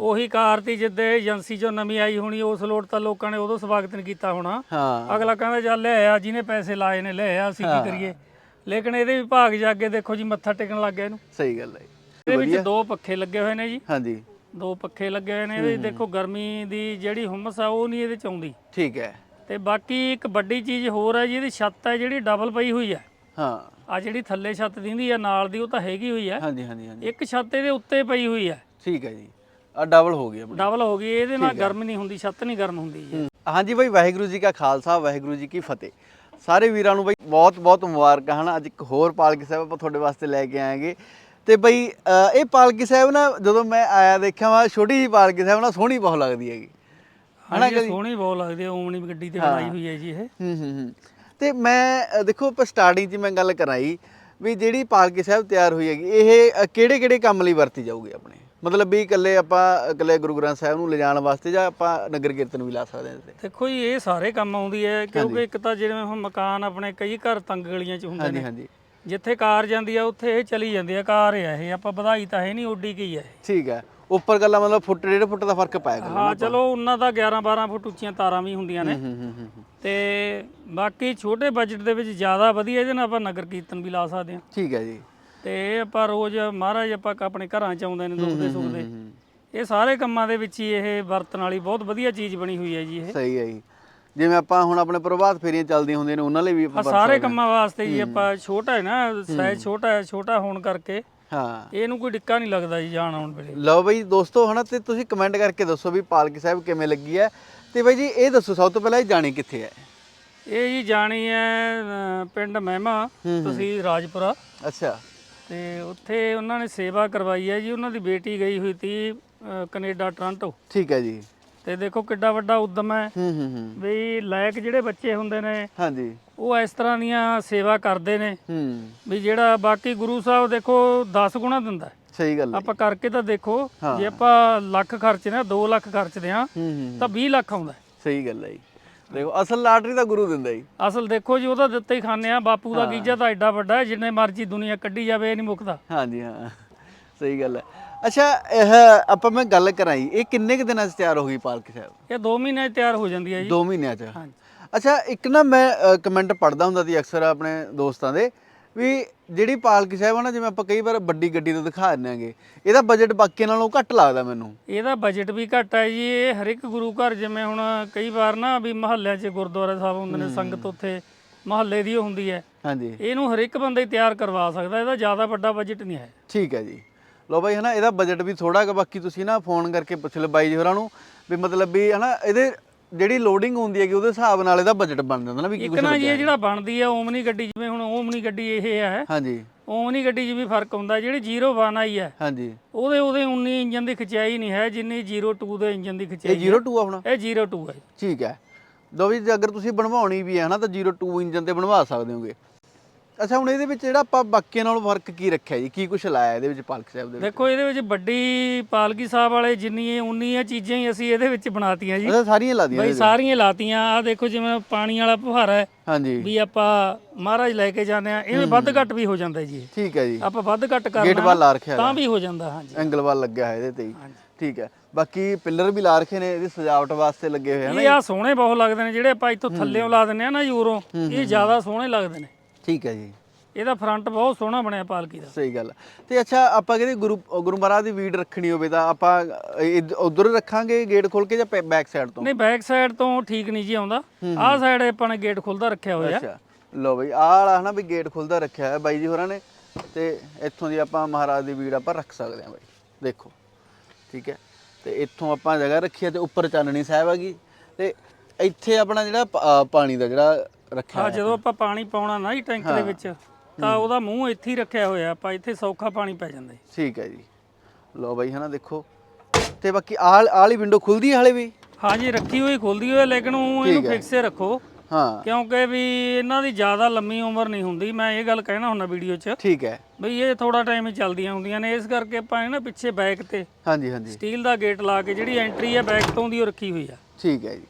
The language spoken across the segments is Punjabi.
ਉਹੀ ਕਾਰ ਤੀ ਜਿੱਦੇ ਏਜੰਸੀ ਚੋਂ ਨਵੀਂ ਆਈ ਹੋਣੀ ਉਸ ਲੋਟ ਤਾਂ ਲੋਕਾਂ ਨੇ ਉਦੋਂ ਸਵਾਗਤ ਨਹੀਂ ਕੀਤਾ ਹੋਣਾ। ਹਾਂ। ਅਗਲਾ ਕਹਿੰਦਾ ਚੱਲ ਲੈ ਆ ਜਿਹਨੇ ਪੈਸੇ ਲਾਏ ਨੇ ਲੈ ਆ ਅਸੀਂ ਕੀ ਕਰੀਏ? ਲੇਕਿਨ ਇਹਦੇ ਵਿਭਾਗ ਜਾ ਕੇ ਦੇਖੋ ਜੀ ਮੱਥਾ ਟੇਕਣ ਲੱਗ ਗਿਆ ਇਹਨੂੰ। ਸਹੀ ਗੱਲ ਹੈ ਇਹਦੇ ਵਿੱਚ ਦੋ ਪੱਖੇ ਲੱਗੇ ਹੋਏ ਨੇ ਜੀ। ਹਾਂਜੀ। ਦੋ ਪੱਖੇ ਲੱਗੇ ਹੋਏ ਨੇ ਇਹਦੇ ਦੇਖੋ ਗਰਮੀ ਦੀ ਜਿਹੜੀ ਹੁਮਸ ਆ ਉਹ ਨਹੀਂ ਇਹਦੇ ਚ ਆਉਂਦੀ। ਠੀਕ ਹੈ। ਤੇ ਬਾਕੀ ਇੱਕ ਵੱਡੀ ਚੀਜ਼ ਹੋਰ ਹੈ ਜੀ ਇਹਦੀ ਛੱਤ ਹੈ ਜਿਹੜੀ ਡਬਲ ਪਈ ਹੋਈ ਹੈ। ਹਾਂ। ਆ ਜਿਹੜੀ ਥੱਲੇ ਛੱਤ ਦਿੰਦੀ ਆ ਨਾਲ ਦੀ ਉਹ ਤਾਂ ਹੈਗੀ ਹੋਈ ਹੈ। ਹਾਂਜੀ ਹਾਂਜੀ ਹਾਂਜੀ। ਇੱਕ ਛੱਤ ਇਹਦੇ ਉੱਤੇ ਪਈ ਹੋਈ ਹੈ। ਠੀਕ ਹੈ ਜੀ। ਆ ਡਬਲ ਹੋ ਗਈ ਆਪਣੀ। ਡਬਲ ਹੋ ਗਈ ਇਹਦੇ ਨਾਲ ਗਰਮ ਨਹੀਂ ਹੁੰਦੀ ਛੱਤ ਨਹੀਂ ਗਰਮ ਹੁੰਦੀ ਜੀ। ਹਾਂਜੀ ਬਾਈ ਵਾਹਿਗੁਰੂ ਜੀ ਕਾ ਖਾਲਸਾ ਵਾਹਿਗੁਰੂ ਜੀ ਕੀ ਫਤਿਹ। ਸਾਰੇ ਵੀਰਾਂ ਨੂੰ ਬਾਈ ਬਹੁਤ ਬਹੁਤ ਮੁਬਾਰਕਾਂ ਹਨ? ਅੱਜ ਇੱਕ ਹੋਰ ਪਾਲਕੀ ਸਾਹਿਬ ਆਪਾਂ ਤੁਹਾਡੇ ਵਾਸਤੇ ਲੈ ਕੇ ਆਏਗੇ। ਤੇ ਬਈ ਇਹ ਪਾਲਕੀ ਸਾਹਿਬ ਨਾ ਜਦੋਂ ਮੈਂ ਆਇਆ ਦੇਖਿਆ ਵਾ ਛੋਟੀ ਜੀ ਪਾਲਕੀ ਸਾਹਿਬ ਨਾ ਸੋਹਣੀ ਬਹੁਤ ਲੱਗਦੀ ਹੈਗੀ। ਹਾਂਜੀ ਇਹ ਸੋਹਣੀ ਬਹੁਤ ਲੱਗਦੀ ਹੈ ਓਮਣੀ ਗੱਡੀ ਤੇ ਬਣਾਈ ਹੋਈ ਹੈ ਜੀ ਇਹ। ਹੂੰ ਹੂੰ ਹੂੰ। ਤੇ ਮੈਂ ਦੇਖੋ ਆਪਾਂ ਸਟਾਰਟਿੰਗ 'ਚ ਮੈਂ ਗੱਲ ਕਰਾਈ ਵੀ ਜਿਹੜੀ ਪਾਲਕੀ ਸਾਹਿਬ ਤਿਆਰ ਹੋਈ ਹੈਗੀ ਇਹ ਕਿਹੜੇ ਕਿਹੜੇ ਕੰਮ ਲਈ ਵਰਤੀ ਜਾਊਗੀ ਆਪਣੇ? ਮਤਲਬ ਵੀ ਇਕੱਲੇ ਆਪਾਂ ਇਕੱਲੇ ਗੁਰੂ ਗ੍ਰੰਥ ਸਾਹਿਬ ਨੂੰ ਲਿਜਾਣ ਵਾਸਤੇ ਜਾਂ ਆਪਾਂ ਨਗਰ ਕੀਰਤਨ ਵੀ ਲਾ ਸਕਦੇ ਹਾਂ ਇਹਦੇ ਦੇਖੋ ਜੀ ਇਹ ਸਾਰੇ ਕੰਮ ਆਉਂਦੀ ਹੈ ਕਿਉਂਕਿ ਇੱਕ ਤਾਂ ਜਿਵੇਂ ਹੁਣ ਮਕਾਨ ਆਪਣੇ ਕਈ ਘਰ ਤੰਗ ਗਲੀਆਂ 'ਚ ਹੁੰਦੇ ਹਾਂਜੀ ਨੇ। ਹਾਂਜੀ। ਜਿੱਥੇ ਕਾਰ ਜਾਂਦੀ ਆ ਉੱਥੇ ਇਹ ਚਲੀ ਜਾਂਦੀ ਆ ਕਾਰ ਹੈ ਇਹ ਆਪਾਂ ਵਧਾਈ ਤਾਂ ਹੈ ਨਹੀਂ ਓਡੀ ਕੀ ਹੈ। ਠੀਕ ਹੈ। ਉੱਪਰ ਗੱਲਾਂ ਮਤਲਬ ਫੁੱਟ ਡੇਢ ਫੁੱਟ ਦਾ ਫ਼ਰਕ ਪਾਇਆ ਕਰੋ ਹਾਂ ਚਲੋ ਉਹਨਾਂ ਦਾ 11 12 ਫੁੱਟ ਉੱਚੀਆਂ ਤਾਰਾਂ ਵੀ ਹੁੰਦੀਆਂ ਨੇ। ਹੂੰ ਹੂੰ ਹੂੰ ਹੂੰ। ਤੇ ਬਾਕੀ ਛੋਟੇ ਬਜਟ ਦੇ ਵਿੱਚ ਜ਼ਿਆਦਾ ਵਧੀਆ ਇਹਦੇ ਨਾਲ ਆਪਾਂ ਨਗਰ ਕੀਰਤਨ ਵੀ ਲਾ ਸਕਦੇ ਹਾਂ। ਠੀਕ ਹੈ ਜੀ। ਤੇ ਇਹ ਆਪਾਂ ਰੋਜ਼ ਮਹਾਰਾਜ ਆਪਾਂ ਆਪਣੇ ਘਰਾਂ ਚ ਆਉਂਦੇ ਨੇ ਦੁੱਖ ਦੇ ਸੁੱਖ ਦੇ ਇਹ ਸਾਰੇ ਕੰਮਾਂ ਦੇ ਵਿੱਚ ਹੀ ਇਹ ਵਰਤਣ ਵਾਲੀ ਬਹੁਤ ਵਧੀਆ ਚੀਜ਼ ਬਣੀ ਹੋਈ ਹੈ ਜੀ ਇਹ। ਸਹੀ ਹੈ ਜੀ। ਜਿਵੇਂ ਆਪਾਂ ਹੁਣ ਆਪਣੇ ਪ੍ਰਭਾਤ ਫੇਰੀਆਂ ਚੱਲਦੀਆਂ ਹੁੰਦੀਆਂ ਨੇ ਉਹਨਾਂ ਲਈ ਵੀ ਆਪਾਂ ਸਾਰੇ ਕੰਮਾਂ ਵਾਸਤੇ ਜੀ ਆਪਾਂ ਛੋਟਾ ਹੈ ਨਾ ਸਾਈਜ਼ ਛੋਟਾ ਹੈ ਛੋਟਾ ਹੋਣ ਕਰਕੇ ਹਾਂ। ਇਹਨੂੰ ਕੋਈ ਡਿੱਕਾ ਨਹੀਂ ਲੱਗਦਾ ਜੀ ਜਾਣ ਆਉਣ ਵੇਲੇ। ਲਓ ਬਈ ਦੋਸਤੋ ਹਨਾ ਤੇ ਤੁਸੀਂ ਕਮੈਂਟ ਕਰਕੇ ਦੱਸੋ ਵੀ ਪਾਲਕੀ ਸਾਹਿਬ ਕਿਵੇਂ ਲੱਗੀ ਹੈ। ਤੇ ਬਈ ਜੀ ਇਹ ਦੱਸੋ ਸਭ ਤੋਂ ਪਹਿਲਾਂ ਇਹ ਜਾਣੀ ਕਿੱਥੇ ਹੈ? ਇਹ ਜੀ ਜਾਣੀ ਹੈ ਪਿੰਡ ਮਹਿਮਾ ਤੁਸੀਂ ਰਾਜਪੁਰਾ। ਅੱਛਾ। ਤੇ ਉੱਥੇ ਉਹਨਾਂ ਨੇ ਸੇਵਾ ਕਰਵਾਈ ਹੈ ਜੀ ਉਹਨਾਂ ਦੀ ਬੇਟੀ ਗਈ ਹੋਈ ਸੀ ਕੈਨੇਡਾ ਟੋਰਾਂਟੋ। ਠੀਕ ਹੈ ਜੀ। ਤੇ ਦੇਖੋ ਕਿੱਡਾ ਵੱਡਾ ਉਦਮ ਹੈ। ਹੂੰ ਹੂੰ ਹੂੰ। ਵੀ ਲਾਇਕ ਜਿਹੜੇ ਬੱਚੇ ਹੁੰਦੇ ਨੇ ਹਾਂਜੀ। ਉਹ ਇਸ ਤਰ੍ਹਾਂ ਦੀਆਂ ਸੇਵਾ ਕਰਦੇ ਨੇ। ਹੂੰ। ਵੀ ਜਿਹੜਾ ਬਾਕੀ ਗੁਰੂ ਸਾਹਿਬ ਦੇਖੋ 10 ਗੁਣਾ ਦਿੰਦਾ। ਸਹੀ ਗੱਲ ਆਪਾਂ ਕਰਕੇ ਤਾਂ ਦੇਖੋ ਜੇ ਆਪਾਂ ਲੱਖ ਖਰਚਦੇ ਆ 2 ਲੱਖ ਖਰਚਦੇ ਆ ਤਾਂ 20 ਲੱਖ ਆਉਂਦਾ। ਸਹੀ ਗੱਲ ਹੈ ਜੀ। ਦੇਖੋ ਅਸਲ ਲਾਟਰੀ ਤਾਂ ਗੁਰੂ ਦਿੰਦਾ ਜੀ। ਅਸਲ ਦੇਖੋ ਜੀ ਉਹਦਾ ਦਿੱਤੇ ਹੀ ਖਾਂਦੇ ਆ ਬਾਪੂ ਦਾ ਗੀਜਾ ਤਾਂ ਐਡਾ ਵੱਡਾ ਹੈ ਜਿੰਨੇ ਮਰਜ਼ੀ ਦੁਨੀਆ ਕੱਢੀ ਜਾਵੇ ਇਹ ਨਹੀਂ ਮੁੱਕਦਾ। ਹਾਂਜੀ ਹਾਂ। ਸਹੀ ਗੱਲ ਹੈ। ਅੱਛਾ ਇਹ ਆਪਾਂ ਮੈਂ ਗੱਲ ਕਰਾਈ ਇਹ ਕਿੰਨੇ ਕੁ ਦਿਨਾਂ 'ਚ ਤਿਆਰ ਹੋ ਗਈ ਪਾਲਕੀ ਸਾਹਿਬ? ਇਹ 2 ਮਹੀਨੇ 'ਚ ਤਿਆਰ ਹੋ ਜਾਂਦੀ ਹੈ ਜੀ। 2 ਮਹੀਨਿਆਂ 'ਚ। ਹਾਂਜੀ। ਅੱਛਾ ਇੱਕ ਨਾ ਮੈਂ ਕਮੈਂਟ ਪੜਦਾ ਹੁੰਦਾ ਸੀ ਅਕਸਰ ਆਪਣੇ ਦੋਸਤਾਂ ਦੇ ਵੀ ਜਿਹੜੀ ਪਾਲਕੀ ਸਾਹਿਬ ਆ ਨਾ ਜਿਵੇਂ ਆਪਾਂ ਕਈ ਵਾਰ ਵੱਡੀ ਗੱਡੀ ਤੋਂ ਦਿਖਾ ਦਿੰਦੇ ਆਂਗੇ ਇਹਦਾ ਬਜਟ ਬਾਕੀਆਂ ਨਾਲੋਂ ਘੱਟ ਲੱਗਦਾ ਮੈਨੂੰ। ਇਹਦਾ ਬਜਟ ਵੀ ਘੱਟ ਹੈ ਜੀ ਇਹ ਹਰ ਇੱਕ ਗੁਰੂ ਘਰ ਜਿਵੇਂ ਹੁਣ ਕਈ ਵਾਰ ਨਾ ਵੀ ਮਹੱਲਿਆਂ 'ਚ ਗੁਰਦੁਆਰਾ ਸਾਹਿਬ ਹੁੰਦੇ ਨੇ ਸੰਗਤ ਉੱਥੇ ਮਹੱਲੇ ਦੀ ਹੁੰਦੀ ਹੈ। ਹਾਂਜੀ। ਇਹਨੂੰ ਹਰ ਇੱਕ ਬੰਦਾ ਹੀ ਤਿਆਰ ਕਰਵਾ ਸਕਦਾ ਇਹਦਾ ਜ਼ਿਆਦਾ ਵੱਡਾ ਬਜਟ ਨਹੀਂ ਹੈ। ਠੀਕ ਹੈ ਜੀ। ਲੋ ਬਾਈ ਹਨਾ ਇਹਦਾ ਬਜਟ ਵੀ ਥੋੜਾ ਹੈਗਾ ਬਾਕੀ ਤੁਸੀਂ ਨਾ ਫੋਨ ਕਰਕੇ ਪੁੱਛ ਲਓ ਬਾਈ ਜੀ ਹੋਰਾਂ ਨੂੰ ਵੀ ਮਤਲਬ ਵੀ ਹਨਾ ਇਹਦੇ ਜਿਹੜੀ ਲੋਡਿੰਗ ਹੁੰਦੀ ਹੈਗੀ ਉਹਦੇ ਹਿਸਾਬ ਨਾਲ ਇਹਦਾ ਬਜਟ ਬਣ ਜਾਂਦਾ ਨਾ ਵੀ ਕੀ ਇੱਕ ਕੁਝ ਨਾ ਜੀ ਇਹ ਜਿਹੜਾ ਬਣਦੀ ਹੈ ਓਮਨੀ ਗੱਡੀ ਜਿਵੇਂ ਹੁਣ ਓਮਨੀ ਗੱਡੀ ਇਹ ਹੈ। ਹਾਂਜੀ। ਓਮਨੀ ਗੱਡੀ 'ਚ ਵੀ ਫ਼ਰਕ ਹੁੰਦਾ ਜਿਹੜੀ 01 ਆਈ ਹੈ ਹਾਂਜੀ। ਉਹਦੇ ਉਹਦੇ 19 ਇੰਜਨ ਦੀ ਖਿਚਾਈ ਨਹੀਂ ਹੈ ਜਿੰਨੀ 02 ਦੇ ਇੰਜਨ ਦੀ ਖਿਚਾਈ ਇਹ 02 ਆਪਣਾ ਇਹ 02 ਹੈ। ਠੀਕ ਹੈ। ਲੋ ਵੀ ਜੇ ਅਗਰ ਤੁਸੀਂ ਬਣਵਾਉਣੀ ਵੀ ਹੈ ਨਾ ਤਾਂ 02 ਇੰਜਨ ਤੇ ਬਣਵਾ ਸਕਦੇ ਹੋਗੇ। ਅੱਛਾ ਹੁਣ ਇਹਦੇ ਵਿੱਚ ਜਿਹੜਾ ਆਪਾਂ ਬਾਕੀਆਂ ਨਾਲੋਂ ਫ਼ਰਕ ਕੀ ਰੱਖਿਆ ਜੀ? ਕੀ ਕੁਝ ਲਾਇਆ ਇਹਦੇ ਵਿੱਚ ਪਾਲਕ ਸਾਹਿਬ ਦੇ ਵਿੱਚ? ਦੇਖੋ ਇਹਦੇ ਵਿੱਚ ਵੱਡੀ ਪਾਲਕੀ ਸਾਹਿਬ ਵਾਲੇ ਜਿੰਨੀਆਂ ਉਨੀਆਂ ਚੀਜ਼ਾਂ ਹੀ ਅਸੀਂ ਇਹਦੇ ਵਿੱਚ ਬਣਾਤੀਆਂ ਜੀ। ਅੱਛਾ ਸਾਰੀਆਂ ਲਾ ਦੀਆਂ ਬਈ ਸਾਰੀਆਂ ਲਾਤੀਆਂ। ਆ ਦੇਖੋ ਜਿਵੇਂ ਪਾਣੀ ਵਾਲਾ ਫੁਹਾਰਾ ਹੈ ਹਾਂਜੀ। ਵੀ ਆਪਾਂ ਮਹਾਰਾਜ ਲੈ ਕੇ ਜਾਂਦੇ ਆ ਇਹਵੇਂ ਵੱਧ ਘੱਟ ਵੀ ਹੋ ਜਾਂਦਾ ਜੀ। ਇਹ। ਠੀਕ ਹੈ ਜੀ। ਆਪਾਂ ਵੱਧ ਘੱਟ ਗੇਟ ਕਰਨਾ ਵੱਲ ਲਾ ਰੱਖਿਆ ਤਾਂ ਵੀ ਹੋ ਜਾਂਦਾ ਹਾਂਜੀ। ਐਂਗਲ ਵੱਲ ਲੱਗਿਆ ਹੈ ਇਹਦੇ ਤੇ ਹੀ। ਠੀਕ ਹੈ। ਬਾਕੀ ਪਿੱਲਰ ਵੀ ਲਾ ਰੱਖੇ ਨੇ ਇਹਦੀ ਸਜਾਵਟ ਵਾਸਤੇ ਲੱਗੇ ਹੋਏ ਹਨ ਇਹ ਆ ਸੋਹਣੇ ਬਹੁਤ ਲੱਗਦੇ ਨੇ ਜਿਹੜੇ ਆਪਾਂ ਇੱਥੋਂ ਥੱਲੇੋਂ ਲਾ ਦਿੰਨੇ ਆ ਨਾ ਯੂਰੋ ਇਹ ਜ਼ਿਆਦਾ ਸੋਹਣੇ ਲੱਗਦੇ ਨੇ। ਠੀਕ ਹੈ ਜੀ। ਇਹਦਾ ਫਰੰਟ ਬਹੁਤ ਸੋਹਣਾ ਬਣਿਆ ਪਾਲਕੀ ਦਾ। ਸਹੀ ਗੱਲ। ਤੇ ਅੱਛਾ ਆਪਾਂ ਕਹਿੰਦੇ ਗੁਰੂ ਗੁਰੂ ਮਹਾਰਾਜ ਦੀ ਵੀਡ ਰੱਖਣੀ ਹੋਵੇ ਤਾਂ ਆਪਾਂ ਉਧਰ ਰੱਖਾਂਗੇ ਗੇਟ ਖੋਲ ਕੇ ਜਾਂ ਬੈਕ ਸਾਈਡ ਤੋਂ? ਨਹੀਂ ਬੈਕ ਸਾਈਡ ਤੋਂ ਠੀਕ ਨਹੀਂ ਜੀ ਆਉਂਦਾ। ਆਹ ਸਾਈਡ ਆਪਾਂ ਨੇ ਗੇਟ ਖੁੱਲਦਾ ਰੱਖਿਆ ਹੋਇਆ। ਅੱਛਾ। ਲੋ ਬਈ ਆਹ ਵਾਲਾ ਹਨਾ ਵੀ ਗੇਟ ਖੁੱਲਦਾ ਰੱਖਿਆ ਹੈ ਬਾਈ ਜੀ ਹੋਰਾਂ ਨੇ। ਤੇ ਇੱਥੋਂ ਦੀ ਆਪਾਂ ਮਹਾਰਾਜ ਦੀ ਵੀੜ ਆਪਾਂ ਰੱਖ ਸਕਦੇ ਹਾਂ ਬਾਈ। ਦੇਖੋ। ਠੀਕ ਹੈ। ਤੇ ਇੱਥੋਂ ਆਪਾਂ ਜਗ੍ਹਾ ਰੱਖੀ ਹੈ ਤੇ ਉੱਪਰ ਚਾਨਣੀ ਸਾਹਿਬ ਹੈਗੀ ਤੇ ਇੱਥੇ ਆਪਣਾ ਜਿਹੜਾ ਪਾਣੀ ਦਾ ਜਿਹੜਾ ਰੱਖਿਆ ਆ ਜਦੋਂ ਆਪਾਂ ਪਾਣੀ ਪਾਉਣਾ ਨਾ ਜੀ ਟੈਂਕ ਦੇ ਵਿੱਚ ਤਾਂ ਉਹਦਾ ਮੂੰਹ ਇੱਥੇ ਹੀ ਰੱਖਿਆ ਹੋਇਆ ਆਪਾਂ ਇੱਥੇ ਸੌਖਾ ਪਾਣੀ ਪੈ ਜਾਂਦਾ ਜੀ। ਠੀਕ ਹੈ ਜੀ। ਲੋ ਬਾਈ ਹਨਾ ਦੇਖੋ। ਤੇ ਬਾਕੀ ਆਹ ਆਹ ਵਾਲੀ ਵਿੰਡੋ ਖੁੱਲਦੀ ਹੈ ਹਾਲੇ ਵੀ? ਹਾਂਜੀ ਰੱਖੀ ਹੋਈ ਖੁੱਲਦੀ ਹੋਈ ਹੈ, ਲੇਕਿਨ ਉਹ ਇਹਨੂੰ ਹੈ। ਫਿਕਸੇ ਰੱਖੋ। ਹਾਂ। ਕਿਉਂਕਿ ਵੀ ਇਹਨਾਂ ਦੀ ਜ਼ਿਆਦਾ ਲੰਮੀ ਉਮਰ ਨਹੀਂ ਹੁੰਦੀ। ਮੈਂ ਇਹ ਗੱਲ ਕਹਿਣਾ ਹੁੰਦਾ ਵੀਡੀਓ 'ਚ। ਠੀਕ ਹੈ। ਬਈ ਇਹ ਥੋੜਾ ਟਾਈਮ ਹੀ ਚੱਲਦੀਆਂ ਹੁੰਦੀਆਂ ਨੇ। ਇਸ ਕਰਕੇ ਆਪਾਂ ਇਹ ਨਾ ਪਿੱਛੇ ਬੈਕ ਤੇ ਹਾਂਜੀ ਹਾਂਜੀ। ਸਟੀਲ ਦਾ ਗੇਟ ਲਾ ਕੇ ਜਿਹੜੀ ਐਂਟਰੀ ਹੈ ਬੈਕ ਤੋਂ ਦੀ ਉਹ ਰੱਖੀ ਹੋਈ ਆ। ਠੀਕ ਹੈ ਜੀ।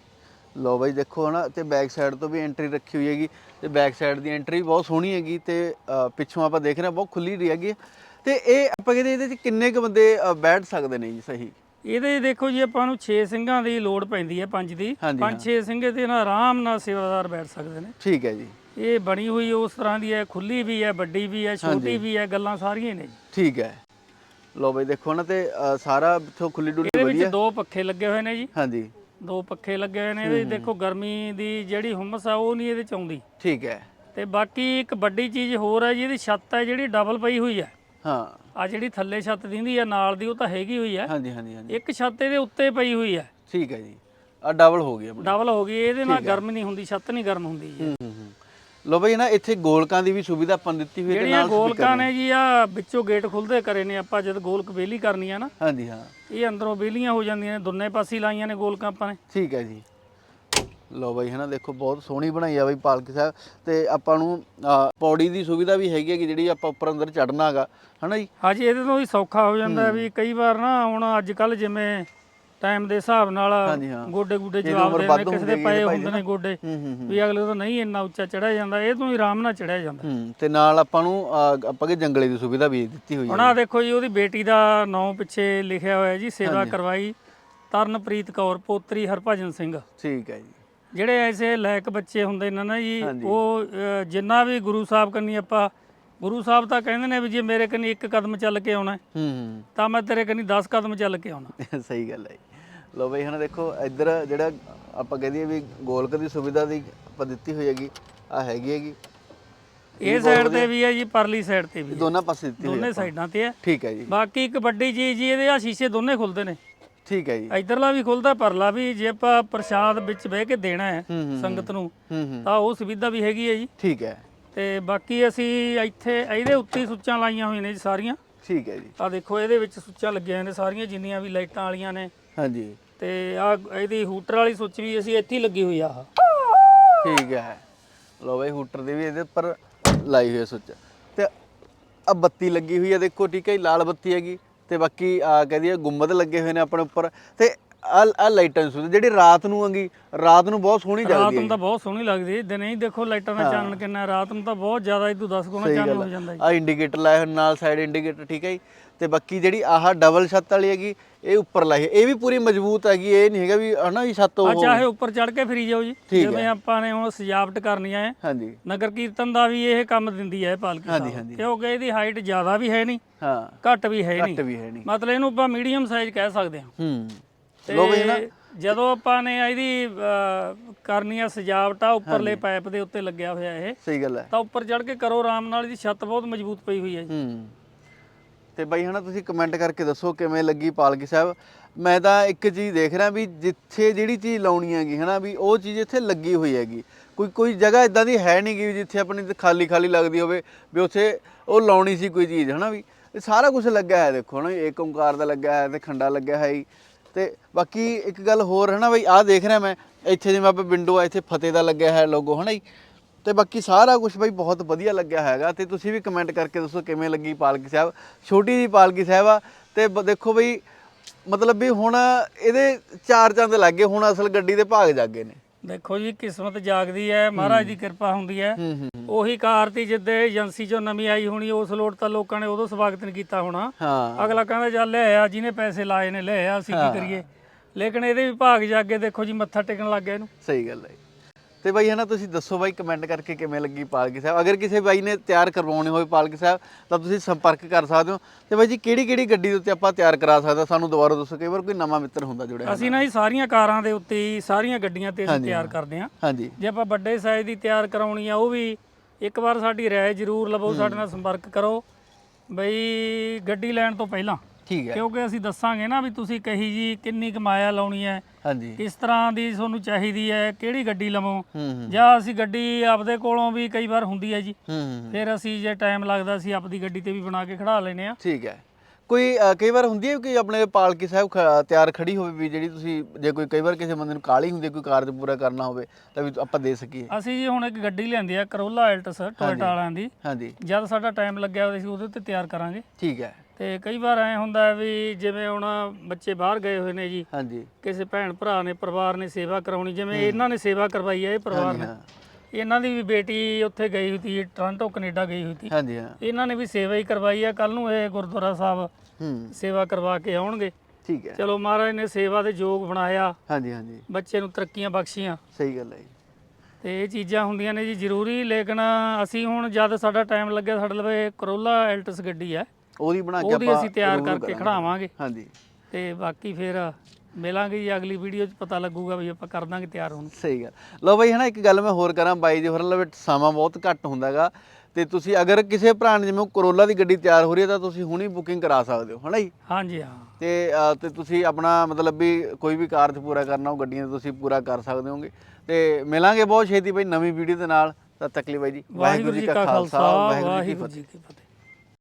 ਲੋ ਬਾਈ ਦੇਖੋ ਹਨਾ ਤੇ ਬੈਕ ਸਾਈਡ ਤੋਂ ਵੀ ਐਂਟਰੀ ਰੱਖੀ ਹੋਈ ਹੈਗੀ ਤੇ ਬੈਕ ਸਾਈਡ ਦੀ ਐਂਟਰੀ ਬਹੁਤ ਸੋਹਣੀ ਹੈਗੀ ਤੇ ਪਿੱਛੋਂ ਆਪਾਂ ਦੇਖ ਰਹੇ ਹਾਂ ਬਹੁਤ ਖੁੱਲੀ ਰਹੀ ਹੈਗੀ। ਤੇ ਇਹ ਆਪਾਂ ਕਹਿੰਦੇ ਇਹਦੇ ਚ ਕਿੰਨੇ ਕੁ ਬੰਦੇ ਬੈਠ ਸਕਦੇ ਨੇ ਜੀ ਸਹੀ? ਇਹਦੇ ਦੇਖੋ ਜੀ ਆਪਾਂ ਨੂੰ 6 ਸਿੰਘਾਂ ਦੀ ਲੋੜ ਪੈਂਦੀ ਹੈ ਪੰਜ ਦੀ। ਪੰਜ 6 ਸਿੰਘੇ ਤੇ ਨਾਲ ਆਰਾਮ ਨਾਲ ਸੇਵਾਦਾਰ ਬੈਠ ਸਕਦੇ ਨੇ। ਠੀਕ ਹੈ ਜੀ। ਇਹ ਬਣੀ ਹੋਈ ਉਸ ਤਰ੍ਹਾਂ ਦੀ ਹੈ ਖੁੱਲੀ ਵੀ ਹੈ ਵੱਡੀ ਵੀ ਹੈ ਛੋਟੀ ਵੀ ਹੈ ਗੱਲਾਂ ਸਾਰੀਆਂ ਨੇ ਜੀ। ਠੀਕ ਹੈ। ਲੋ ਬਈ ਦੇਖੋ ਨਾ ਤੇ ਸਾਰਾ ਇੱਥੋਂ ਖੁੱਲੀ ਡੁੱਲੀ ਇਹਦੇ ਵਿੱਚ ਵਧੀਆ। ਦੋ ਪੱਖੇ ਲੱਗੇ ਹੋਏ ਨੇ ਜੀ। ਹਾਂਜੀ। ਦੋ ਪੱਖੇ ਲੱਗੇ ਹੋਏ ਨੇ ਇਹਦੇ ਦੇਖੋ ਗਰਮੀ ਦੀ ਜਿਹੜੀ ਹੁਮਸ ਆ ਉਹ ਨਹੀਂ ਇਹਦੇ ਚ ਆਉਂਦੀ। ਠੀਕ ਹੈ। ਤੇ ਬਾਕੀ ਇੱਕ ਵੱਡੀ ਚੀਜ਼ ਹੋਰ ਹੈ ਜੀ ਇਹਦੀ ਛੱਤ ਹੈ ਜਿਹੜੀ ਡਬਲ ਪਈ ਹੋਈ ਹੈ ਹਾਂ। ਆ ਜਿਹੜੀ ਥੱਲੇ ਛੱਤ ਦਿੰਦੀ ਹੈ ਨਾਲ ਦੀ ਉਹ ਤਾਂ ਹੈਗੀ ਹੋਈ ਹੈ ਹਾਂਜੀ ਹਾਂਜੀ ਹਾਂਜੀ। ਇੱਕ ਛੱਤ ਇਹਦੇ ਉੱਤੇ ਪਈ ਹੋਈ ਹੈ ਠੀਕ ਹੈ ਜੀ। ਆ ਡਬਲ ਹੋ ਗਿਆ ਆਪਣਾ। ਡਬਲ ਹੋ ਗਈ ਇਹਦੇ ਨਾਲ ਗਰਮ ਨਹੀਂ ਹੁੰਦੀ ਛੱਤ ਨਹੀਂ ਗਰਮ ਹੁੰਦੀ ਜੀ। ਹੂੰ ਹੂੰ ਹੂੰ। ਲੋ ਬਈ ਨਾ ਇੱਥੇ ਗੋਲਕਾਂ ਦੀ ਵੀ ਸੁਵਿਧਾ ਆਪਾਂ ਦਿੱਤੀ ਹੋਈ ਤੇ ਜਿਹੜੀਆਂ ਨਾਲ ਗੋਲਕਾਂ ਨੇ ਜੀ ਆ ਵਿੱਚੋਂ ਗੇਟ ਖੁੱਲਦੇ ਕਰੇ ਨੇ ਆਪਾਂ ਜਦ ਗੋਲਕ ਵੇਲੀ ਕਰਨੀ ਆ ਨਾ। ਹਾਂਜੀ ਹਾਂ। ਇਹ ਅੰਦਰੋਂ ਵੇਲੀਆਂ ਹੋ ਜਾਂਦੀਆਂ ਨੇ ਦੋਨੇ ਪਾਸੇ ਲਾਈਆਂ ਨੇ ਗੋਲਕਾਂ ਆਪਾਂ ਨੇ। ਠੀਕ ਹੈ ਜੀ। ਲੋ ਬਈ ਹਨਾ ਦੇਖੋ ਬਹੁਤ ਸੋਹਣੀ ਬਣਾਈ ਆ ਬਈ ਪਾਲਕੀ ਸਾਹਿਬ। ਤੇ ਆਪਾਂ ਨੂੰ ਪੌੜੀ ਦੀ ਸੁਵਿਧਾ ਵੀ ਹੈਗੀ ਹੈ ਕਿ ਜਿਹੜੀ ਆਪਾਂ ਉੱਪਰ ਅੰਦਰ ਚੜਨਾ ਹੈਗਾ। ਹਨਾ ਜੀ? ਹਾਂਜੀ ਇਹਦੇ ਤੋਂ ਵੀ ਸੌਖਾ ਹੋ ਜਾਂਦਾ ਵੀ ਕਈ ਵਾਰ ਨਾ ਹੁਣ ਅੱਜ ਕੱਲ ਜਿਵੇਂ ਟਾਈਮ ਦੇ ਹਿਸਾਬ ਨਾਲ ਹਾਂਜੀ, ਹਾਂ। ਗੋਡੇ ਗੋਡੇ ਜਿਹਦੀ ਜਵਾਬ ਉਮਰ ਦੇ ਵੱਧ ਨੇ ਕਿਸੇ ਹੁੰਦੀ ਦੇ ਪਏ ਭਾਈ ਹੁੰਦੇ ਨੇ ਗੋਡੇ। ਹੂੰ ਹੂੰ ਹੂੰ। ਵੀ ਅਗਲੇ ਤੋਂ ਨਹੀਂ ਇੰਨਾ ਉੱਚਾ ਚੜਿਆ ਜਾਂਦਾ ਇਹ ਤੋਂ ਹੀ ਆਰਾਮ ਨਾਲ ਚੜਿਆ ਜਾਂਦਾ। ਹੂੰ ਤੇ ਨਾਲ ਆਪਾਂ ਨੂੰ ਆਪਾਂ ਕੇ ਜੰਗਲੇ ਦੀ ਸੁਵਿਧਾ ਵੀ ਦਿੱਤੀ ਹੋਈ ਹੁਣ ਹੈ ਆ ਦੇਖੋ ਜੀ ਉਹਦੀ ਬੇਟੀ ਦਾ ਨਾਂ ਪਿੱਛੇ ਲਿਖਿਆ ਹੋਇਆ ਜੀ ਸੇਵਾ ਕਰਵਾਈ ਤਰਨਪ੍ਰੀਤ ਕੌਰ ਪੋਤਰੀ ਹਰਭਜਨ ਸਿੰਘ। ਠੀਕ ਹੈ ਜੀ। ਜਿਹੜੇ ਐਸੇ ਲਾਇਕ ਬੱਚੇ ਹੁੰਦੇ ਨੇ ਨਾ ਜੀ ਉਹ ਅ, ਜਿੰਨਾ ਵੀ ਗੁਰੂ ਸਾਹਿਬ ਕੰਨੀ ਆਪਾਂ ਗੁਰੂ ਸਾਹਿਬ ਤਾਂ ਕਹਿੰਦੇ ਨੇ ਵੀ ਜੇ ਮੇਰੇ ਕੰਨੀ ਇੱਕ ਕਦਮ ਚੱਲ ਕੇ ਆਉਣਾ ਹੈ, ਤਾਂ ਮੈਂ ਤੇਰੇ ਕੰਨੀ 10 ਕਦਮ ਚੱਲ ਕੇ ਆਉਣਾ। ਸਹੀ ਗੱਲ ਹੈ। ਲਓ ਬਈ ਹਨਾ ਦੇਖੋ ਇੱਧਰ ਜਿਹੜਾ ਆਪਾਂ ਕਹਦੇ ਵੀ ਗੋਲਕ ਦੀ ਸੁਵਿਧਾ ਦੀ ਆਪਾਂ ਦਿੱਤੀ ਹੋਈ ਹੈਗੀ ਆ ਹੈਗੀ ਹੈਗੀ। ਇਹ ਸਾਈਡ ਤੇ ਵੀ ਹੈ ਜੀ ਪਰਲੀ ਸਾਈਡ ਤੇ ਵੀ। ਦੋਨਾਂ ਪਾਸੇ ਦਿੱਤੀ ਹੋਈ ਦੋਨੇ ਸਾਈਡਾਂ ਤੇ ਹੈ। ਠੀਕ ਹੈ ਜੀ। ਬਾਕੀ ਇੱਕ ਵੱਡੀ ਚੀਜ਼ ਜੀ ਇਹਦੇ ਆ ਸ਼ੀਸ਼ੇ ਦੋਨੇ ਖੁੱਲਦੇ ਨੇ। ਠੀਕ ਹੈ ਜੀ। ਇਧਰਲਾ ਵੀ ਖੁੱਲਦਾ ਪਰਲਾ ਵੀ ਜੇ ਆਪਾਂ ਪ੍ਰਸ਼ਾਦ ਵਿੱਚ ਬਹਿ ਕੇ ਦੇਣਾ ਹੈ ਸੰਗਤ ਨੂੰ ਤਾਂ ਉਹ ਸੁਵਿਧਾ ਵੀ ਹੈਗੀ ਹੈ ਜੀ। ਠੀਕ ਹੈ। ਤੇ ਬਾਕੀ ਅਸੀਂ ਇੱਥੇ ਇਹਦੇ ਉੱਤੇ ਹੀ ਸੁੱਚਾਂ ਲਾਈਆਂ ਹੋਈਆਂ ਨੇ ਜੀ ਸਾਰੀਆਂ। ਠੀਕ ਹੈ ਜੀ। ਆ ਦੇਖੋ ਇਹਦੇ ਵਿੱਚ ਸੁੱਚਾਂ ਲੱਗੀਆਂ ਨੇ ਸਾਰੀਆਂ ਜਿੰਨੀਆਂ ਵੀ ਲਾਈਟਾਂ ਵਾਲੀਆਂ ਨੇ। ਹਾਂਜੀ। ਤੇ ਆ ਇਹਦੀ ਹੂਟਰ ਵਾਲੀ ਸੁੱਚ ਵੀ ਅਸੀਂ ਇੱਥੇ ਹੀ ਲੱਗੀ ਹੋਈ ਆ ਆਹ। ਠੀਕ ਹੈ। ਲਓ ਬਈ ਹੂਟਰ ਦੇ ਵੀ ਇਹਦੇ ਉੱਪਰ ਲਾਈ ਹੋਈ ਸੁੱਚ। ਤੇ ਆ ਬੱਤੀ ਲੱਗੀ ਹੋਈ ਹੈ ਦੇਖੋ ਠੀਕ ਹੈ ਲਾਲ ਬੱਤੀ ਹੈਗੀ। ਤੇ ਬਾਕੀ ਆ ਕਹਦੀ ਹੈ ਗੁੰਬਦ ਲੱਗੇ ਹੋਏ ਨੇ ਆਪਣੇ ਉੱਪਰ। ਤੇ ਆ ਲਾਈਟਾਂ ਦੀ ਜਿਹੜੀ ਰਾਤ ਨੂੰ ਆਂਗੀ ਰਾਤ ਨੂੰ ਬਹੁਤ ਸੋਹਣੀ ਰਾਤ ਜਗਦੀ ਹੈ ਨੂੰ ਤਾਂ ਬਹੁਤ ਸੋਹਣੀ ਲੱਗਦੀ ਹੈ ਦਿਨੇ ਹੀ ਦੇਖੋ ਲਾਈਟਾਂ ਦਾ ਚਾਨਣ ਕਿੰਨਾ ਹੈ, ਰਾਤ ਨੂੰ ਤਾਂ ਬਹੁਤ ਜ਼ਿਆਦਾ ਇਹ ਤੋਂ 10 ਗੁਣਾ ਚਾਨਣ ਹੋ ਜਾਂਦਾ ਜੀ। ਆ ਇੰਡੀਕੇਟਰ ਲਾਇਆ ਹੋਇਆ ਨਾਲ ਸਾਈਡ ਇੰਡੀਕੇਟਰ ਠੀਕ ਹੈ ਜੀ। ਤੇ ਬਾਕੀ ਜਿਹੜੀ ਆਹ ਡਬਲ ਛੱਤ ਵਾਲੀ ਹੈਗੀ ਇਹ ਉੱਪਰ ਲਾਈ ਹੈ। ਇਹ ਵੀ ਪੂਰੀ ਮਜ਼ਬੂਤ ਹੈਗੀ ਇਹ ਨਹੀਂ ਹੈਗਾ ਵੀ ਹਨਾ ਜੀ ਛੱਤ ਆ ਉਹ ਚਾਹੇ ਉੱਪਰ ਚੜ ਕੇ ਫਿਰੀ ਜਾਓ ਜੀ ਠੀਕ ਜਿਵੇਂ ਆਪਾਂ ਨੇ ਹੁਣ ਸਜਾਵਟ ਕਰਨੀ ਹੈ ਹਾਂਜੀ। ਨਗਰ ਕੀਰਤਨ ਦਾ ਵੀ ਇਹ ਕੰਮ ਦਿੰਦੀ ਹੈ ਪਾਲਕੀ ਹਾਂਜੀ, ਸਾਹਿਬ ਹਾਂਜੀ। ਕਿਉਂਕਿ ਇਹਦੀ ਹਾਈਟ ਜ਼ਿਆਦਾ ਵੀ ਹੈ ਨਹੀਂ ਹਾਂ। ਘੱਟ ਵੀ ਹੈ ਘੱਟ ਨਹੀਂ। ਵੀ ਹੈ ਨਹੀਂ। ਮਤਲਬ ਇਹਨੂੰ ਆਪਾਂ ਮੀਡੀਅਮ ਸਾਈਜ਼ ਕਹਿ ਸਕਦੇ ਹਾਂ। ਹੂੰ। ਤੇ ਜਦੋਂ ਆਪਾਂ ਨੇ ਇਹਦੀ ਕਰਨੀ ਆ ਸਜਾਵਟ ਆ ਉੱਪਰਲੇ ਪਾਈਪ ਦੇ ਉੱਤੇ ਲੱਗਿਆ ਹੋਇਆ ਇਹ ਸਹੀ ਗੱਲ ਹੈ। ਤਾਂ ਉੱਪਰ ਚੜ ਕੇ ਕਰੋ ਆਰਾਮ ਨਾਲ ਇਹਦੀ ਛੱਤ ਬਹੁਤ ਮਜ਼ਬੂਤ ਪਈ ਹੋਈ ਹੈ ਜੀ। ਹੂੰ। ਤੇ ਬਾਈ ਹਨਾ ਤੁਸੀਂ ਕਮੈਂਟ ਕਰਕੇ ਦੱਸੋ ਕਿਵੇਂ ਲੱਗੀ ਪਾਲਕੀ ਸਾਹਿਬ। ਮੈਂ ਤਾਂ ਇੱਕ ਚੀਜ਼ ਦੇਖ ਰਿਹਾ ਵੀ ਜਿੱਥੇ ਜਿਹੜੀ ਚੀਜ਼ ਲਾਉਣੀ ਹੈਗੀ ਹਨਾ ਵੀ ਉਹ ਚੀਜ਼ ਇੱਥੇ ਲੱਗੀ ਹੋਈ ਹੈਗੀ। ਕੋਈ ਕੋਈ ਜਗ੍ਹਾ ਇਦਾਂ ਦੀ ਹੈ ਨਹੀਂ ਵੀ ਜਿੱਥੇ ਆਪਣੀ ਖਾਲੀ ਖਾਲੀ ਲੱਗਦੀ ਹੋਵੇ ਵੀ ਉੱਥੇ ਉਹ ਲਾਉਣੀ ਸੀ ਕੋਈ ਚੀਜ਼ ਹਨਾ ਵੀ। ਸਾਰਾ ਕੁਝ ਲੱਗਾ ਹੈ ਦੇਖੋ ਨਾ ਏਕ ਓੰਕਾਰ ਦਾ ਲੱਗਾ ਹੈ ਤੇ ਖੰਡਾ ਲੱਗਾ ਹੈ। ਤੇ ਬਾਕੀ ਇੱਕ ਗੱਲ ਹੋਰ ਹੈ ਨਾ ਬਈ, ਆਹ ਦੇਖ ਰਿਹਾ ਮੈਂ, ਇੱਥੇ ਜਿਵੇਂ ਆਪਾਂ ਵਿੰਡੋ ਆ, ਇੱਥੇ ਫਤਿਹ ਦਾ ਲੱਗਿਆ ਹੈ ਲੋਗੋ ਹਨਾ ਜੀ? ਤੇ ਬਾਕੀ ਸਾਰਾ ਕੁਝ ਬਈ ਬਹੁਤ ਵਧੀਆ ਲੱਗਿਆ ਹੈਗਾ, ਤੇ ਤੁਸੀਂ ਵੀ ਕਮੈਂਟ ਕਰਕੇ ਦੱਸੋ ਕਿਵੇਂ ਲੱਗੀ ਪਾਲਕੀ ਸਾਹਿਬ। ਛੋਟੀ ਜੀ ਪਾਲਕੀ ਸਾਹਿਬ ਆ, ਤੇ ਬ- ਦੇਖੋ ਬਈ, ਮਤਲਬ ਵੀ ਹੁਣ ਇਹਦੇ ਚਾਰ ਚੰਦ ਲੱਗ ਗਏ, ਹੁਣ ਅਸਲ ਗੱਡੀ ਦੇ ਭਾਗ ਜਾਗੇ ਨੇ। ਦੇਖੋ ਜੀ ਕਿਸਮਤ ਜਾਗਦੀ ਹੈ ਮਹਾਰਾਜ ਦੀ ਕਿਰਪਾ ਹੁੰਦੀ ਹੈ। ਹੂੰ ਹੂੰ ਉਹੀ ਕਾਰ ਤੀ ਜਿੱਦੇ ਏਜੰਸੀ ਚੋਂ ਨਵੀਂ ਆਈ ਹੋਣੀ ਉਸ ਲੋਟ ਤਾਂ ਲੋਕਾਂ ਨੇ ਉਦੋਂ ਸਵਾਗਤ ਨਹੀਂ ਕੀਤਾ ਹੋਣਾ। ਹਾਂ। ਅਗਲਾ ਕਹਿੰਦਾ ਚੱਲ ਲੈ ਆ ਜਿਹਨੇ ਪੈਸੇ ਲਾਏ ਨੇ ਲੈ ਆ ਅਸੀਂ ਕੀ ਕਰੀਏ? ਲੇਕਿਨ ਇਹਦੇ ਵੀ ਭਾਗ ਜਾਗੇ ਦੇਖੋ ਜੀ ਮੱਥਾ ਟੇਕਣ ਲੱਗ ਗਿਆ ਇਹਨੂੰ। ਸਹੀ ਗੱਲ ਹੈ ਤੇ ਬਾਈ ਹਨਾ ਤੁਸੀਂ ਦੱਸੋ ਬਾਈ ਕਮੈਂਟ ਕਰਕੇ ਕਿਵੇਂ ਲੱਗੀ ਪਾਲਕੀ ਸਾਹਿਬ? ਅਗਰ ਕਿਸੇ ਬਾਈ ਨੇ ਤਿਆਰ ਕਰਵਾਉਣੇ ਹੋਏ ਪਾਲਕੀ ਸਾਹਿਬ ਤਾਂ ਤੁਸੀਂ ਸੰਪਰਕ ਕਰ ਸਕਦੇ ਹੋ। ਤੇ ਬਾਈ ਜੀ ਕਿਹੜੀ ਕਿਹੜੀ ਗੱਡੀ ਦੇ ਉੱਤੇ ਆਪਾਂ ਤਿਆਰ ਕਰਾ ਸਕਦੇ ਹਾਂ? ਸਾਨੂੰ ਦੁਬਾਰਾ ਦੱਸੋ ਕਈ ਵਾਰ ਕੋਈ ਨਵਾਂ ਮਿੱਤਰ ਹੁੰਦਾ ਜੁੜਿਆ ਅਸੀਂ ਨਾ ਜੀ ਸਾਰੀਆਂ ਕਾਰਾਂ ਦੇ ਉੱਤੇ ਹੀ ਸਾਰੀਆਂ ਗੱਡੀਆਂ ਤੇ ਅਸੀਂ ਤਿਆਰ ਕਰਦੇ ਹਾਂ। ਹਾਂਜੀ। ਜੇ ਆਪਾਂ ਵੱਡੇ ਸਾਈਜ਼ ਦੀ ਤਿਆਰ ਕਰਾਉਣੀ ਆ ਉਹ ਵੀ ਇੱਕ ਵਾਰ ਸਾਡੀ ਰਾਏ ਜ਼ਰੂਰ ਲਵੋ ਸਾਡੇ ਨਾਲ ਸੰਪਰਕ ਕਰੋ। ਬਈ ਗੱਡੀ ਲੈਣ ਤੋਂ ਪਹਿਲਾਂ ਠੀਕ ਹੈ। ਕਿਉਂਕਿ ਅਸੀਂ ਦੱਸਾਂਗੇ ਨਾ ਵੀ ਤੁਸੀਂ ਕਹੀ ਜੀ ਕਿੰਨੀ ਕਮਾਇਆ ਲਾਉਣੀ ਹੈ। ਹਾਂਜੀ। ਕਿਸ ਤਰ੍ਹਾਂ ਦੀ ਤੁਹਾਨੂੰ ਚਾਹੀਦੀ ਹੈ ਕਿਹੜੀ ਗੱਡੀ ਲਵੋ। ਜਾਂ ਅਸੀਂ ਗੱਡੀ ਆਪਦੇ ਕੋਲੋਂ ਵੀ ਕਈ ਵਾਰ ਹੁੰਦੀ ਹੈ ਜੀ। ਫਿਰ ਅਸੀਂ ਜੇ ਟਾਈਮ ਲੱਗਦਾ ਅਸੀਂ ਆਪਦੀ ਗੱਡੀ ਤੇ ਵੀ ਬਣਾ ਕੇ ਖੜਾ ਲੈਨੇ ਆ ਠੀਕ ਹੈ। ਕੋਈ ਕਈ ਵਾਰ ਹੁੰਦੀ ਹੈ ਕਿ ਆਪਣੇ ਪਾਲਕੀ ਸਾਹਿਬ ਤਿਆਰ ਖੜੀ ਹੋਵੇ ਵੀ ਜਿਹੜੀ ਤੁਸੀਂ ਜੇ ਕੋਈ ਕਈ ਵਾਰ ਕਿਸੇ ਬੰਦੇ ਨੂੰ ਕਾਲੀ ਹੁੰਦੀ ਕੋਈ ਕਾਰਜ ਪੂਰਾ ਕਰਨਾ ਹੋਵੇ ਤਾਂ ਵੀ ਆਪਾਂ ਦੇ ਸਕੀਏ। ਅਸੀਂ ਜੀ ਹੁਣ ਇੱਕ ਗੱਡੀ ਲੈਂਦੀ ਆ ਕਰੋਲਾ ਐਲਟਸ ਟੋਇਟਾ ਵਾਲਿਆਂ ਦੀ। ਹਾਂਜੀ। ਜਦ ਸਾਡਾ ਟਾਈਮ ਲੱਗਿਆ ਅਸੀਂ ਉਹਦੇ ਤੇ ਤਿਆਰ ਕਰਾਂਗੇ। ਠੀਕ ਹੈ। ਤੇ ਕਈ ਵਾਰ ਐ ਹੁੰਦਾ ਵੀ ਜਿਵੇਂ ਹੁਣ ਬੱਚੇ ਬਾਹਰ ਗਏ ਹੋਏ ਨੇ ਜੀ ਹਾਂਜੀ। ਕਿਸੇ ਭੈਣ ਭਰਾ ਨੇ ਪਰਿਵਾਰ ਨੇ ਸੇਵਾ ਕਰਾਉਣੀ ਜਿਵੇਂ ਇਹਨਾਂ ਨੇ ਸੇਵਾ ਕਰਵਾਈ ਹੈ ਇਹ ਪਰਿਵਾਰ ਨੇ। ਇਹਨਾਂ ਦੀ ਵੀ ਬੇਟੀ ਉੱਥੇ ਗਈ ਹੋਈ ਸੀ ਟੋਰਾਂਟੋ ਕੈਨੇਡਾ ਗਈ ਹੋਈ ਸੀ। ਹਾਂਜੀ ਹਾਂ। ਇਹਨਾਂ ਨੇ ਵੀ ਸੇਵਾ ਹੀ ਕਰਵਾਈ ਹੈ ਕੱਲ ਨੂੰ ਇਹ ਗੁਰਦੁਆਰਾ ਸਾਹਿਬ ਸੇਵਾ ਕਰਵਾ ਕੇ ਆਉਣਗੇ। ਠੀਕ ਹੈ। ਚਲੋ ਮਹਾਰਾਜ ਨੇ ਸੇਵਾ ਦੇ ਯੋਗ ਬਣਾਇਆ। ਹਾਂਜੀ ਹਾਂਜੀ। ਬੱਚੇ ਨੂੰ ਤਰੱਕੀਆਂ ਬਖਸ਼ੀਆਂ। ਸਹੀ ਗੱਲ ਹੈ ਜੀ। ਤੇ ਇਹ ਚੀਜ਼ਾਂ ਹੁੰਦੀਆਂ ਨੇ ਜੀ ਜ਼ਰੂਰੀ ਲੇਕਿਨ ਅਸੀਂ ਹੁਣ ਜਦ ਸਾਡਾ ਟਾਈਮ ਲੱਗਿਆ ਸਾਡੇ ਲਵੇ ਕਰੋਲਾ ਐਲਟਸ ਗੱਡੀ ਹੈ। ਉਹਦੀ ਬਣਾ ਕੇ ਉਹਦੀ ਆਪਾਂ ਅਸੀਂ ਤਿਆਰ ਕਰਕੇ। ਖੜਾਵਾਂਗੇ। ਹਾਂਜੀ। ਤੇ ਬਾਕੀ ਫਿਰ ਮਿਲਾਂਗੇ ਜੀ ਅਗਲੀ ਵੀਡੀਓ 'ਚ ਪਤਾ ਲੱਗੂਗਾ ਵੀ ਆਪਾਂ ਕਰ ਦਾਂਗੇ ਤਿਆਰ ਹੁਣ। ਸਹੀ ਗੱਲ। ਲਓ ਬਾਈ ਹਨਾ ਇੱਕ ਗੱਲ ਮੈਂ ਹੋਰ ਕਰਾਂ ਬਾਈ ਜੀ ਹੋਰਾਂ ਲਵੇ ਸਮਾਂ ਬਹੁਤ ਘੱਟ ਹੁੰਦਾਗਾ। ਤੇ ਤੁਸੀਂ ਅਗਰ ਕਿਸੇ ਭਰਾ ਨੇ ਜਿਵੇਂ ਕਰੋਲਾ ਦੀ ਗੱਡੀ ਤਿਆਰ ਹੋ ਰਹੀ ਹੈ ਤਾਂ ਤੁਸੀਂ ਹੁਣੀ ਬੁਕਿੰਗ ਕਰਾ ਸਕਦੇ ਹੋ ਹਨਾ ਜੀ? ਹਾਂਜੀ ਹਾਂ। ਤੇ ਤੇ ਤੁਸੀਂ ਆਪਣਾ ਮਤਲਬ ਵੀ ਕੋਈ ਵੀ ਕਾਰਜ ਪੂਰਾ ਕਰਨਾ ਉਹ ਗੱਡੀਆਂ ਤੁਸੀਂ ਪੂਰਾ ਕਰ ਸਕਦੇ ਹੋਗੇ। ਤੇ ਮਿਲਾਂਗੇ ਬਹੁਤ ਛੇਤੀ ਬਾਈ ਨਵੀਂ ਵੀਡੀਓ ਦੇ ਨਾਲ। ਤਦ ਤੱਕ ਲਈ ਬਾਈ ਜੀ ਵਾਹਿਗੁਰੂ ਜੀ ਕਾ ਖਾਲਸਾ ਵਾਹਿਗੁਰੂ ਜੀ ਕੀ ਫਤਿਹ।